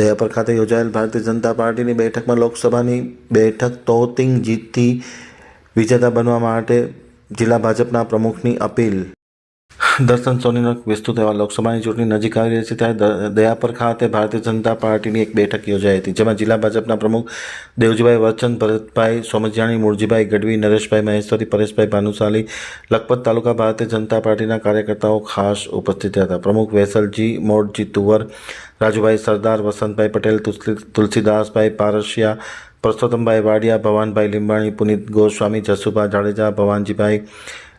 દયાપર ખાતે યોજાયેલ ભારતીય જનતા પાર્ટીની બેઠકમાં લોકસભાની બેઠક તોતિંગ જીતથી વિજેતા બનવા માટે જિલ્લા ભાજપના પ્રમુખની અપીલ. દર્શન સોનીનો વિસ્તૃત એવા લોકસભાની ચૂંટણી નજીક આવી રહી છે ત્યારે દયાપર ખાતે ભારતીય જનતા પાર્ટીની એક બેઠક યોજાઈ હતી, જેમાં જિલ્લા ભાજપના પ્રમુખ દેવજીભાઈ વરચંદ ભરતભાઈ સોમજિયાણી, મૂળજીભાઈ ગઢવી, નરેશભાઈ મહેશ્વરી, પરેશભાઈ ભાનુશાલી, લખપત તાલુકા ભારતીય જનતા પાર્ટીના કાર્યકર્તાઓ ખાસ ઉપસ્થિત હતા. પ્રમુખ વેસલજી મોડજી તુવર, રાજુભાઈ સરદાર, વસંતભાઈ પટેલ તુલસીદાસભાઈ પારસિયા, પરસોત્તમભાઈ વાડિયા, ભવાનભાઈ લીંબાણી, પુનિત ગોસ્વામી, જસુભા જાડેજા, ભવાનજીભાઈ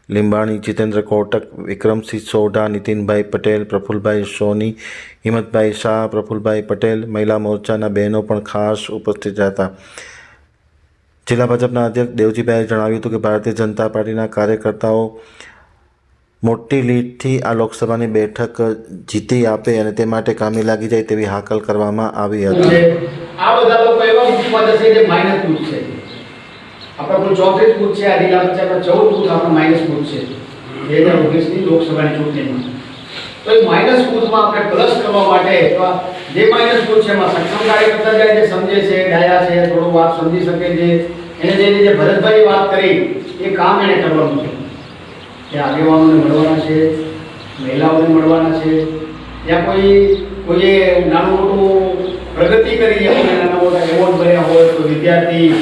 લીંબાણી, જીતેન્દ્ર કોટક, વિક્રમસિંહ સોઢા, નીતિનભાઈ પટેલ, પ્રફુલભાઈ સોની, હિંમતભાઈ શાહ, પ્રફુલભાઈ પટેલ, મહિલા મોરચાના બહેનો પણ ખાસ ઉપસ્થિત હતા જિલ્લા ભાજપના અધ્યક્ષ દેવજીભાઈએ જણાવ્યું હતું કે ભારતીય જનતા પાર્ટીના કાર્યકર્તાઓ મોટી લીડથી આ લોકસભાની બેઠક જીતી આપે અને તે માટે કામે લાગી જાય તેવી હાકલ કરવામાં આવી હતી. આ બધા લોકો એવા છે. આપણે કોઈ ચોત્રીસ બુથ છે આ જિલ્લા પંચાયતમાં ચૌદ બુથ આપણે માઇનસ બુથ છે. બે હજાર ઓગણીસની લોકસભાની ચૂંટણીમાં. તો એ માઇનસ બુથમાં આપણે પ્લસ કરવા માટે અથવા જે માઇનસ બુથ છે એમાં સક્ષમ કાર્યકર્તા જાય જે સમજે છે, ડાયા છે, થોડું વાત સમજી શકે છે. એને જે રીતે ભરતભાઈ વાત કરી, એ કામ એણે કરવાનું છે. કે આગેવાનોને મળવાના છે, મહિલાઓને મળવાના છે ત્યાં કોઈ, કોઈએ નાનું મોટું પ્રગતિ કરી નાના મોટા એવોર્ડ ભર્યા હોય તો વિદ્યાર્થી